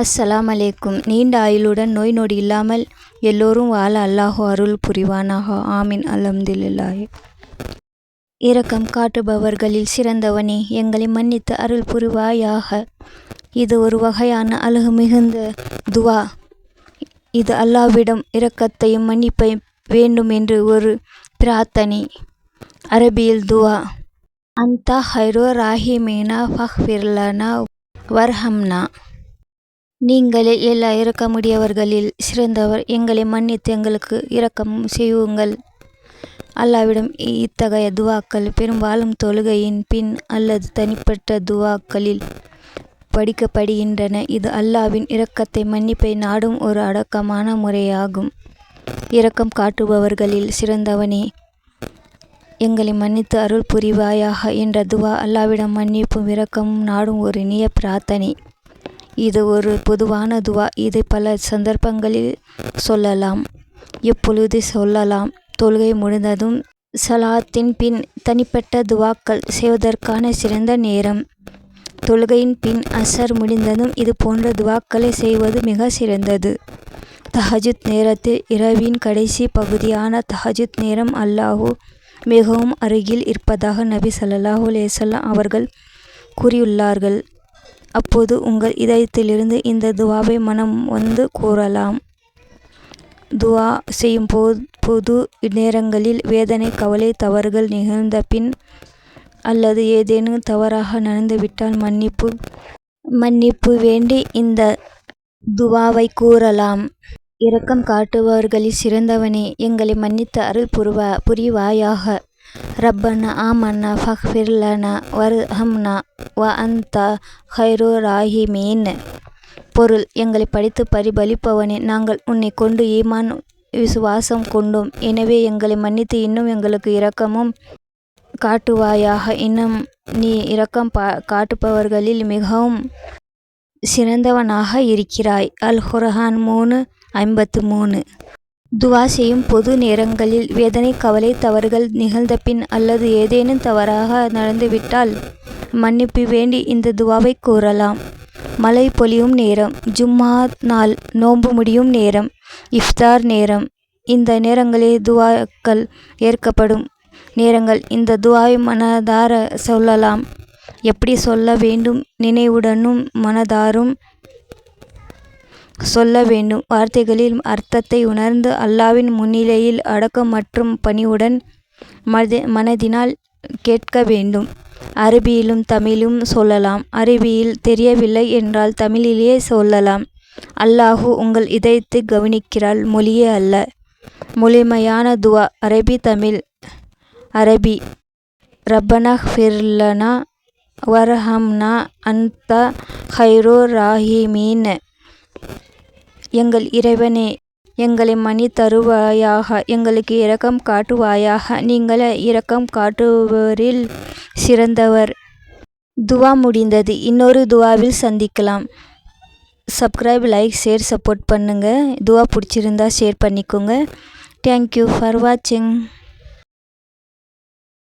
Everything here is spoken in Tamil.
அஸ்ஸலாம் அலைக்கும் நீண்ட ஆயுளுடன் நோய் நொடி இல்லாமல் எல்லோரும் வாழ அல்லாஹோ அருள் புரிவானாக. ஆமீன். அல்ஹம்துலில்லாஹ். இரக்கம் காட்டுபவர்களில் சிறந்தவனே எங்களை மன்னித்து அருள் புரிவாயாக. இது ஒரு வகையான அழகு மிகுந்த துவா. இது அல்லாஹ்விடம் இரக்கத்தையும் மன்னிப்பையும் வேண்டும் என்று ஒரு பிரார்த்தனை. அரபியில் துவா. அன்தா ஹைரோ ராஹிமீனா ஃபஹ்விர்லனா வர்ஹம்னா. நீங்களே எல்லா இரக்கமுடையவர்களில் சிறந்தவர். எங்களை மன்னித்து எங்களுக்கு இரக்கம் செய்யுங்கள். அல்லாவிடம் இத்தகைய துவாக்கள் பெரும்பாலும் தொழுகையின் பின் அல்லது தனிப்பட்ட துவாக்களில் படிக்கப்படுகின்றன. இது அல்லாவின் இரக்கத்தை மன்னிப்பை நாடும் ஒரு அடக்கமான முறையாகும். இரக்கம் காட்டுபவர்களில் சிறந்தவனே. எங்களை மன்னித்து அருள் புரிவாயாக என்ற துவா அல்லாவிடம் மன்னிப்பும் இரக்கமும் நாடும் ஒரு இனிய பிரார்த்தனை. இது ஒரு பொதுவான துவா. இதை பல சந்தர்ப்பங்களில் சொல்லலாம். எப்பொழுது சொல்லலாம்? தொழுகை முடிந்ததும் சலாத்தின் பின் தனிப்பட்ட துவாக்கள் செய்வதற்கான சிறந்த நேரம். தொழுகையின் பின் அசர் முடிந்ததும் இது போன்ற துவாக்களை செய்வது மிக சிறந்தது. தஹஜுத் நேரத்தில் இரவின் கடைசி பகுதியான தஹஜுத் நேரம் அல்லாஹூ மிகவும் அருகில் இருப்பதாக நபி சல்லாஹூ அலேசல்லாம் அவர்கள் கூறியுள்ளார்கள். அப்போது உங்கள் இதயத்திலிருந்து இந்த துவாவை மனம் வந்து கூறலாம். துவா செய்யும் போ பொது நேரங்களில் வேதனை கவலை தவறுகள் நிகழ்ந்த பின் அல்லது ஏதேனும் தவறாக நடந்துவிட்டால் மன்னிப்பு மன்னிப்பு வேண்டி இந்த துவாவை கூறலாம். இரக்கம் காட்டுபவர்களில் சிறந்தவனே எங்களை மன்னித்து அருள் புரிவா புரிவாயாக. ரப்பனா ஆமன்னா ஃபக்ஃபிர் லனா வர்ஹம்னா வ அந்தா ஹைரோ ராஹிமீன் பொருள் எங்களை படித்து பரிபலிப்பவனே நாங்கள் உன்னை கொண்டு ஈமான் விசுவாசம் கொண்டோம். எனவே எங்களை மன்னித்து இன்னும் எங்களுக்கு இரக்கமும் காட்டுவாயாக. இன்னும் நீ இரக்கம் பா காட்டுபவர்களில் மிகவும் சிறந்தவனாக இருக்கிறாய். அல் குர்ஆன் மூணு ஐம்பத்து மூணு. துவா செய்யும் பொது நேரங்களில் வேதனை கவலை தவறுகள் நிகழ்ந்த பின் அல்லது ஏதேனும் தவறாக நடந்துவிட்டால் மன்னிப்பு வேண்டி இந்த துவாவை கூறலாம். மழை பொழியும் நேரம் ஜும்மா நாள் நோன்பு முடியும் நேரம் இஃப்தார் நேரம். இந்த நேரங்களில் துவாக்கள் ஏற்கப்படும் நேரங்கள். இந்த துவாவை மனதார சொல்லலாம். எப்படி சொல்ல வேண்டும்? நினைவுடனும் மனதாரும் சொல்ல வேண்டும். வார்த்தைகளில் அர்த்தத்தை உணர்ந்து அல்லாவின் முன்னிலையில் அடக்கம் மற்றும் பணிவுடன் மதி மனதினால் கேட்க வேண்டும். அரபியிலும் தமிழும் சொல்லலாம். அரபியில் தெரியவில்லை என்றால் தமிழிலேயே சொல்லலாம். அல்லாஹு உங்கள் இதயத்தை கவனிக்கிறாள். மொழியே அல்ல. முழுமையான துவா. அரபி தமிழ். அரபி. ரப்பனா ஃபிர்லனா வர்ஹம்னா அந்த ஹைரோ ராஹிமீன். எங்கள் இறைவனே எங்களை மன்னித்தருவாயாக எங்களுக்கு இரக்கம் காட்டுவாயாக நீங்கள் இரக்கம் காட்டுபவரில் சிறந்தவர். துவா முடிந்தது. இன்னொரு துவாவில் சந்திக்கலாம். சப்ஸ்கிரைப் லைக் ஷேர் சப்போர்ட் பண்ணுங்கள் துவா பிடிச்சிருந்தா ஷேர் பண்ணிக்கோங்க. தேங்க்யூ ஃபார் வாட்சிங்